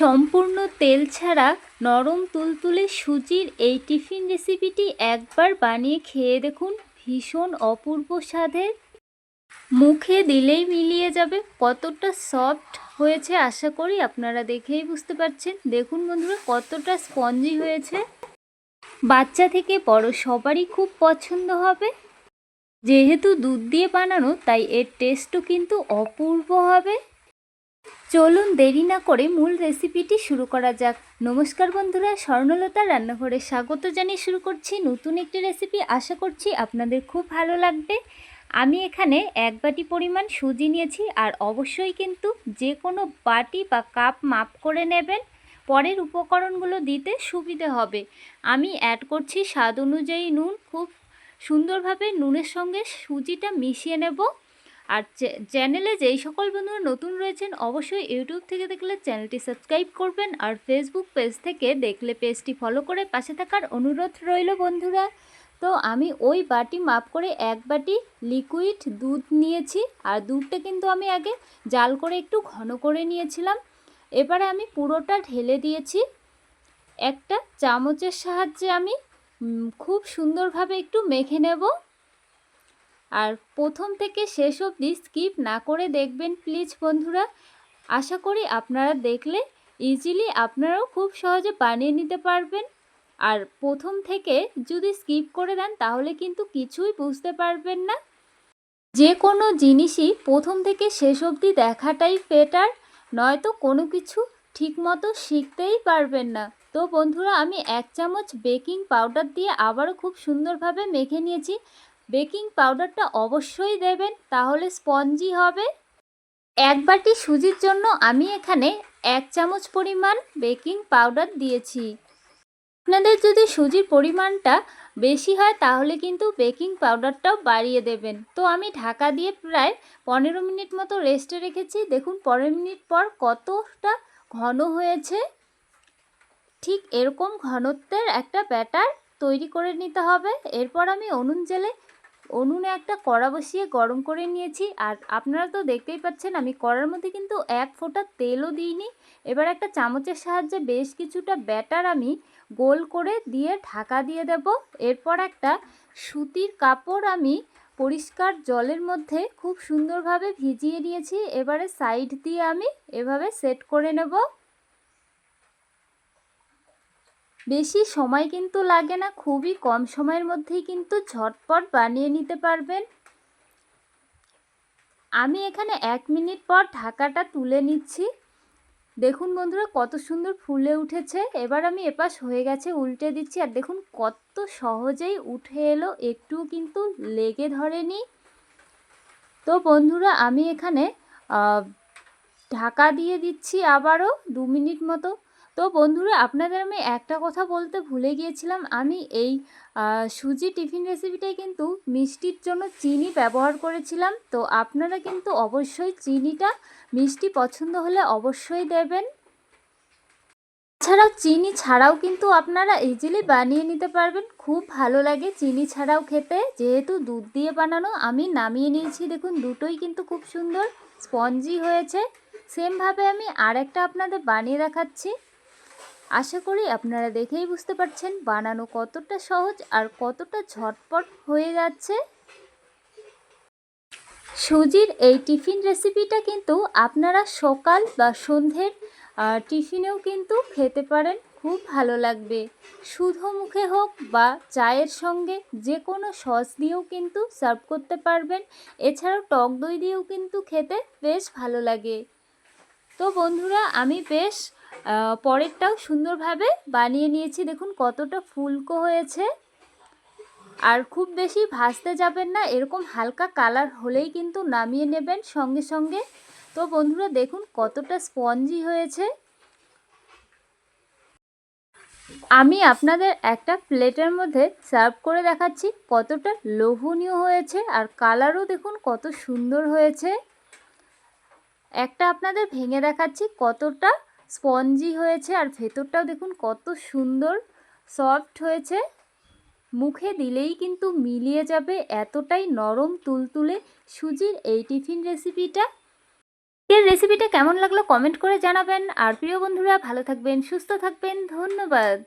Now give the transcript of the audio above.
সম্পূর্ণ তেল ছাড়া নরম তুলতুলে সুজির এই টিফিন রেসিপিটি একবার বানিয়ে খেয়ে দেখুন ভীষণ অপূর্ব স্বাদের। মুখে দিলেই মিলিয়ে যাবে। কতটা সফট হয়েছে আশা করি আপনারা দেখেই বুঝতে পারছেন। দেখুন বন্ধুরা, কতটা স্পঞ্জি হয়েছে। বাচ্চা থেকে বড় সবারই খুব পছন্দ হবে। যেহেতু দুধ দিয়ে বানানো, তাই এর টেস্টও কিন্তু অপূর্ব হবে। চলুন দেরি না করে মূল রেসিপিটি শুরু করা যাক। নমস্কার বন্ধুরা, স্বর্ণলতা রান্নাঘরে স্বাগত জানিয়ে শুরু করছি নতুন একটি রেসিপি। আশা করছি আপনাদের খুব ভালো লাগবে। আমি এখানে এক বাটি পরিমাণ সুজি নিয়েছি আর অবশ্যই কিন্তু যে কোনো বাটি বা কাপ মাপ করে নেবেন। পরের উপকরণগুলো দিতে সুবিধে হবে। আমি অ্যাড করছি স্বাদ অনুযায়ী নুন। খুব সুন্দরভাবে নুনের সঙ্গে সুজিটা মিশিয়ে নেব। আর চ্যানেলে যেই সকল বন্ধুরা নতুন রয়েছেন, অবশ্যই ইউটিউব থেকে দেখলে চ্যানেলটি সাবস্ক্রাইব করবেন আর ফেসবুক পেজ থেকে দেখলে পেজটি ফলো করে পাশে থাকার অনুরোধ রইল বন্ধুরা। তো আমি ওই বাটি মাপ করে এক বাটি লিকুইড দুধ নিয়েছি আর দুধটা কিন্তু আমি আগে জাল করে একটু ঘন করে নিয়েছিলাম। এবারে আমি পুরোটা ঢেলে দিয়েছি। একটা চামচের সাহায্যে আমি খুব সুন্দরভাবে একটু মেখে নেব। আর প্রথম থেকে শেষ অবধি স্কিপ না করে দেখবেন প্লিজ বন্ধুরা। আশা করি আপনারা দেখলে ইজিলি আপনারাও খুব সহজে বানিয়ে নিতে পারবেন। আর প্রথম থেকে যদি স্কিপ করে দেন তাহলে কিন্তু কিছুই বুঝতে পারবেন না। যে কোনো জিনিসই প্রথম থেকে শেষ অবধি দেখাটাই বেটার নয়তো কোনো কিছু ঠিকমতো শিখতেই পারবেন না। তো বন্ধুরা, আমি এক চামচ বেকিং পাউডার দিয়ে আবারও খুব সুন্দরভাবে মেখে নিয়েছি। বেকিং পাউডারটা অবশ্যই দেবেন, তাহলে স্পঞ্জি হবে। এক বাটি সুজির জন্য আমি এখানে এক চামচ পরিমাণ বেকিং পাউডার দিয়েছি। আপনাদের যদি সুজির পরিমাণটা বেশি হয়, তাহলে কিন্তু বেকিং পাউডারটাও বাড়িয়ে দেবেন। তো আমি ঢাকা দিয়ে প্রায় পনেরো মিনিট মতো রেস্টে রেখেছি। দেখুন পনেরো মিনিট পর কতটা ঘন হয়েছে। ঠিক এরকম ঘনত্বের একটা ব্যাটার তৈরি করে নিতে হবে। এরপর আমি অনুন জেলে উনুনে একটা কড়া বসিয়ে গরম করে নিয়েছি। আর আপনারা তো দেখতেই পাচ্ছেন, আমি কড়ার মধ্যে কিন্তু এক ফোঁটা তেলও দিইনি। এবার একটা চামচের সাহায্যে বেশ কিছুটা ব্যাটার আমি গোল করে দিয়ে ঢাকা দিয়ে দেব। এরপর একটা সুতির কাপড় আমি পরিষ্কার জলের মধ্যে খুব সুন্দরভাবে ভিজিয়ে নিয়েছি। এবারে সাইড দিয়ে আমি এভাবে সেট করে নেব। বেশি সময় কিন্তু লাগে না, খুবই কম সময়ের মধ্যেই কিন্তু ঝটপট বানিয়ে নিতে পারবেন। আমি এখানে এক মিনিট পর ঢাকাটা তুলে নিচ্ছি। দেখুন বন্ধুরা, কত সুন্দর ফুলে উঠেছে। এবার আমি এপাশ হয়ে গেছে, উল্টে দিচ্ছি। আর দেখুন কত সহজেই উঠে এলো একটুও কিন্তু লেগে ধরেনি। তো বন্ধুরা, আমি এখানে ঢাকা দিয়ে দিচ্ছি আবারও দু মিনিট মতো। তো বন্ধুরা, আপনাদের আমি একটা কথা বলতে ভুলে গিয়েছিলাম। আমি এই সুজি টিফিন রেসিপিটাই কিন্তু মিষ্টির জন্য চিনি ব্যবহার করেছিলাম। তো আপনারা কিন্তু অবশ্যই চিনিটা মিষ্টি পছন্দ হলে অবশ্যই দেবেন। এছাড়াও চিনি ছাড়াও কিন্তু আপনারা ইজিলি বানিয়ে নিতে পারবেন। খুব ভালো লাগে চিনি ছাড়াও খেতে। যেহেতু দুধ দিয়ে বানানো, আমি নামিয়ে নিয়েছি। দেখুন, দুটোই কিন্তু খুব সুন্দর স্পঞ্জি হয়েছে। সেমভাবে আমি আরেকটা আপনাদের বানিয়ে দেখাচ্ছি। আশা করি আপনারা দেখেই বুঝতে পারছেন বানানো কতটা সহজ আর কতটা ঝটপট হয়ে যাচ্ছে। সুজির এই টিফিন রেসিপিটা কিন্তু আপনারা সকাল বা সন্ধ্যের টিফিনেও কিন্তু খেতে পারেন, খুব ভালো লাগবে। শুধু মুখে হোক বা চায়ের সঙ্গে যে কোনো সস দিয়েও কিন্তু সার্ভ করতে পারবেন। এছাড়াও টক দই দিয়েও কিন্তু খেতে বেশ ভালো লাগে। তো বন্ধুরা, আমি বেশ পরেরটাও সুন্দরভাবে বানিয়ে নিয়েছি। দেখুন কতটা ফুলকো হয়েছে। আর খুব বেশি ভাজতে যাবেন না, এরকম হালকা কালার হলেই কিন্তু নামিয়ে নেবেন সঙ্গে সঙ্গে। তো বন্ধুরা, দেখুন কতটা স্পঞ্জি হয়েছে। আমি আপনাদের একটা প্লেটের মধ্যে সার্ভ করে দেখাচ্ছি কতটা লোভনীয় হয়েছে আর কালারও দেখুন কত সুন্দর হয়েছে। একটা আপনাদের ভেঙে দেখাচ্ছি কতটা স্পঞ্জি হয়েছে আর ভেতরটাও দেখুন কত সুন্দর সফট হয়েছে। মুখে দিলেই কিন্তু মিলিয়ে যাবে এতটাই নরম তুলতুলে সুজির এই টিফিন রেসিপিটা। এর রেসিপিটা কেমন লাগল কমেন্ট করে জানাবেন। আর প্রিয় বন্ধুরা, ভালো থাকবেন, সুস্থ থাকবেন। ধন্যবাদ।